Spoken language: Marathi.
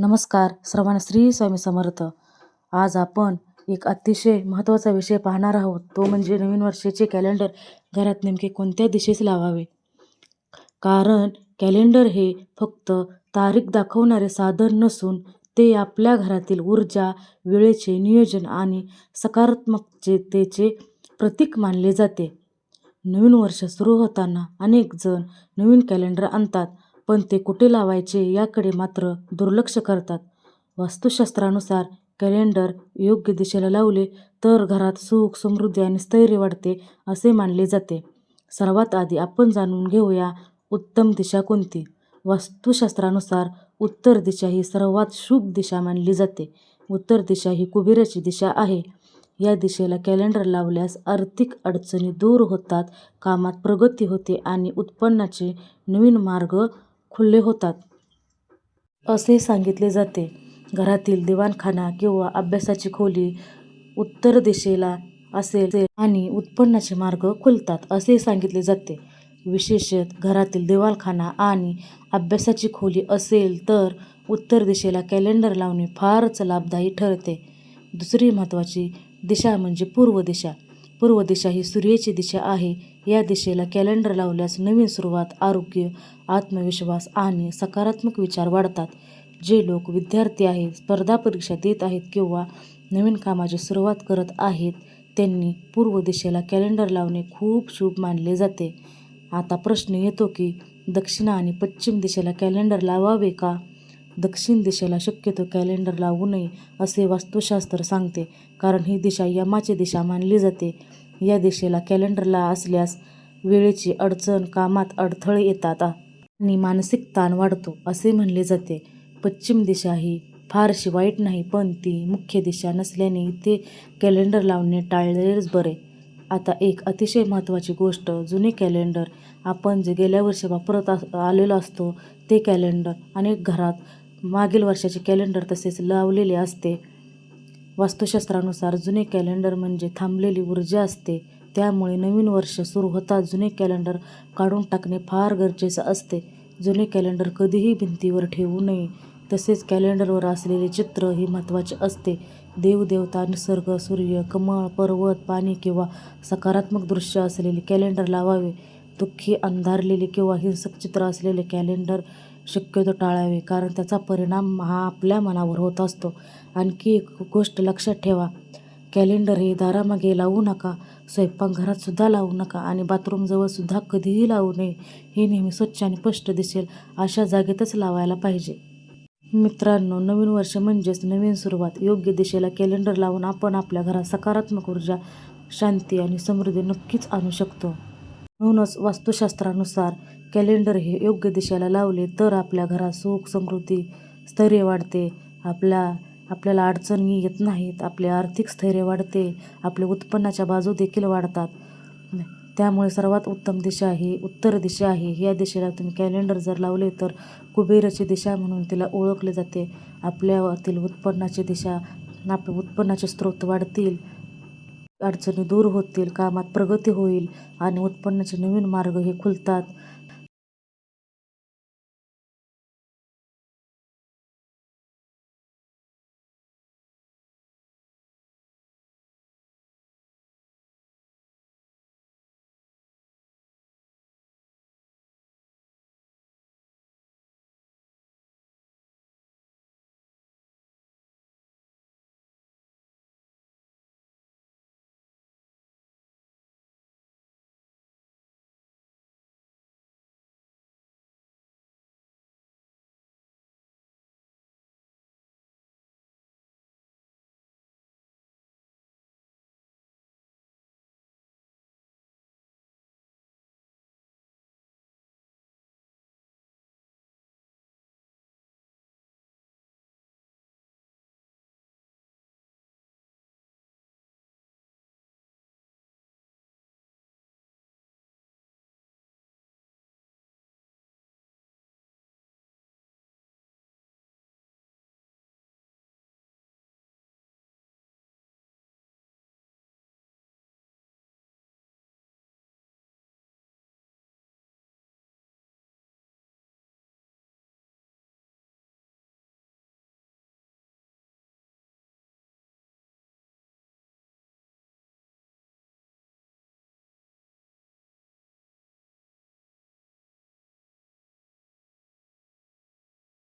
नमस्कार सर्वांना श्री स्वामी समर्थ. आज आपण एक अतिशय महत्त्वाचा विषय पाहणार आहोत. तो म्हणजे नवीन वर्षाचे कॅलेंडर घरात नेमके कोणत्या दिशेस लावावे? कारण कॅलेंडर हे फक्त तारीख दाखवणारे साधन नसून ते आपल्या घरातील ऊर्जा वेळेचे नियोजन आणि सकारात्मकतेचे प्रतीक मानले जाते. नवीन वर्ष सुरू होताना अनेक जण नवीन कॅलेंडर आणतात. पण ते कुठे लावायचे याकडे मात्र दुर्लक्ष करतात. वास्तुशास्त्रानुसार कॅलेंडर योग्य दिशेला लावले तर घरात सुख समृद्धी आणि स्थैर्य वाढते असे मानले जाते. सर्वात आधी आपण जाणून घेऊया उत्तम दिशा कोणती? वास्तुशास्त्रानुसार उत्तर दिशा ही सर्वात शुभ दिशा मानली जाते. उत्तर दिशा ही कुबेराची दिशा आहे. या दिशेला कॅलेंडर लावल्यास आर्थिक अडचणी दूर होतात कामात प्रगती होते आणि उत्पन्नाचे नवीन मार्ग खुले होतात. असे सांगितले जाते. घरातील दिवाणखाना किंवा अभ्यासाची खोली उत्तर दिशेला असेल आणि उत्पन्नाचे मार्ग खुलतात असे सांगितले जाते. विशेषत घरातील दिवाणखाना आणि अभ्यासाची खोली असेल तर उत्तर दिशेला कॅलेंडर लावणे फारच लाभदायी ठरते. दुसरी महत्त्वाची दिशा म्हणजे पूर्व दिशा. पूर्व दिशा ही सूर्याची दिशा आहे. या दिशेला कॅलेंडर लावल्यास नवीन सुरुवात आरोग्य आत्मविश्वास आणि सकारात्मक विचार वाढतात. जे लोक विद्यार्थी आहेत स्पर्धा परीक्षा देत आहेत किंवा नवीन कामाची सुरुवात करत आहेत त्यांनी पूर्व दिशेला कॅलेंडर लावणे खूप शुभ मानले जाते. आता प्रश्न येतो की दक्षिण आणि पश्चिम दिशेला कॅलेंडर लावावे का? दक्षिण दिशेला शक्यतो कॅलेंडर लावू नये असे वास्तुशास्त्र सांगते. कारण ही दिशा यमाची दिशा मानली जाते. या दिशेला कॅलेंडरला असल्यास वेळेची अडचण कामात अडथळे येतात. आणि मानसिक ताण वाढतो असे म्हणले जाते. पश्चिम दिशा ही फारशी वाईट नाही पण ती मुख्य दिशा नसल्याने इथे कॅलेंडर लावणे टाळलेच बरे. आता एक अतिशय महत्त्वाची गोष्ट जुने कॅलेंडर आपण जे गेल्या वर्षी वापरत आलेलो असतो ते कॅलेंडर अनेक घरात मागील वर्षाचे कॅलेंडर तसेच लावलेले असते. वास्तुशास्त्रानुसार जुने कॅलेंडर म्हणजे थांबलेली ऊर्जा असते. त्यामुळे नवीन वर्ष सुरू होताच जुने कॅलेंडर काढून टाकणे फार गरजेचं असते. जुने कॅलेंडर कधीही भिंतीवर ठेवू नये. तसेच कॅलेंडरवर असलेले चित्र ही महत्त्वाचे असते. देवदेवता निसर्ग सूर्य कमळ पर्वत पाणी किंवा सकारात्मक दृश्य असलेले कॅलेंडर लावावे. दुःखी अंधारलेले किंवा हिंसक चित्र असलेले कॅलेंडर शक्यतो टाळावे कारण त्याचा परिणाम हा आपल्या मनावर होत असतो. आणखी एक गोष्ट लक्षात ठेवा. कॅलेंडर हे दारामागे लावू नका स्वयंपाकघरातसुद्धा लावू नका आणि बाथरूमजवळसुद्धा कधीही लावू नये हे नेहमी स्वच्छ आणि स्पष्ट दिसेल अशा जागेतच लावायला पाहिजे. मित्रांनो नवीन वर्ष म्हणजेच नवीन सुरुवात. योग्य दिशेला कॅलेंडर लावून आपण आपल्या घरात सकारात्मक ऊर्जा शांती आणि समृद्धी नक्कीच आणू शकतो. म्हणूनच वास्तुशास्त्रानुसार कॅलेंडर हे योग्य दिशेला लावले तर आपल्या घरात सुख समृद्धी स्थैर्य वाढते. आपल्या आपल्याला अडचणी येत नाहीत आपले आर्थिक स्थैर्य वाढते आपले उत्पन्नाच्या बाजू देखील वाढतात. त्यामुळे सर्वात उत्तम दिशा ही उत्तर दिशा आहे. या दिशेला तुम्ही कॅलेंडर जर लावले तर कुबेराची दिशा म्हणून तिला ओळखले जाते. आपल्यातील उत्पन्नाची दिशा आपले उत्पन्नाचे स्रोत वाढतील. अडचणी दूर होतील कामात प्रगती होईल आणि उत्पन्नाचे नवीन मार्ग हे खुलतात.